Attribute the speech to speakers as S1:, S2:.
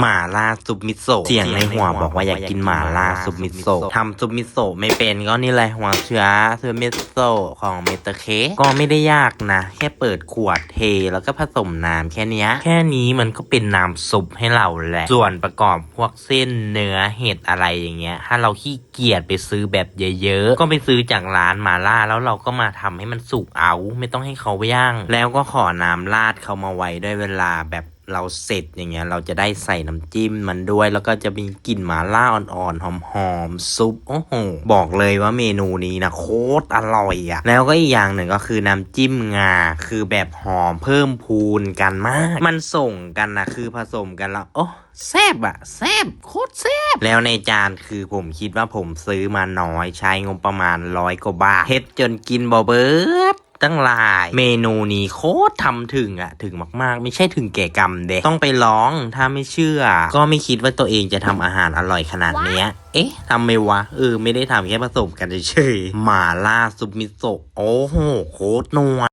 S1: หมาล่าซุปมิโซะเสียงในหัวบอกว่าอยากกินหมาล่าซุปมิโซะทำซุปมิโซะไม่เป็นก็นี่แหละหัวเชื้อซุปมิโซะของเมตาเคก็ไม่ได้ยากนะ แค่เปิดขวดเทแล้วก็ผสมน้ำแค่นี้แค่นี้มันก็เป็นน้ำซุปให้เราแหละ ส่วนประกอบพวกเส้นเนื้อเห็ดอะไรอย่างเงี้ย ถ้าเราขี้เกียจไปซื้อแบบเยอะๆ ก็ไปซื้อจากร้านหมาล่าแล้วเราก็มาทำให้มันสุกเอา ไม่ต้องให้เขาย่าง แล้วก็ขอน้ำราดเขามาไว้ด้วยเวลาแบบ เราเสร็จอย่างเงี้ย เราจะได้ใส่น้ำจิ้มมันด้วย แล้วก็จะมีกลิ่นหมาล่าอ่อนๆ หอมๆ ซุป โอ้โห บอกเลยว่าเมนูนี้นะ โคตรอร่อยอะ่ะ แล้วก็อีกอย่างหนึ่งก็คือน้ำจิ้มงา คือแบบหอมเพิ่มพูนกันมาก มันส่งกันนะคือผสมกันแล้ว โอ้แซบอะแซบโคตรแซบแล้วในจานคือผมคิดว่าผมซื้อมาน้อยใช้งบประมาณร้อยกว่าบาทเฮ็ดจนกินบ่เบิด ตั้งหลาย เมนูนี้โคตรทำถึงอะถึงมากๆ ไม่ใช่ถึงแก่กรรมเด็ต้องไปลองถ้าไม่เชื่อ ก็ไม่คิดว่าตัวเองจะทำอาหารอร่อยขนาดเนี้ยเอ๊ะทำไมวะ เออ ไม่ได้ทำแค่ผสมกันเฉยๆหมาล่าซุปมิโซะโอ้โห โคตรนัว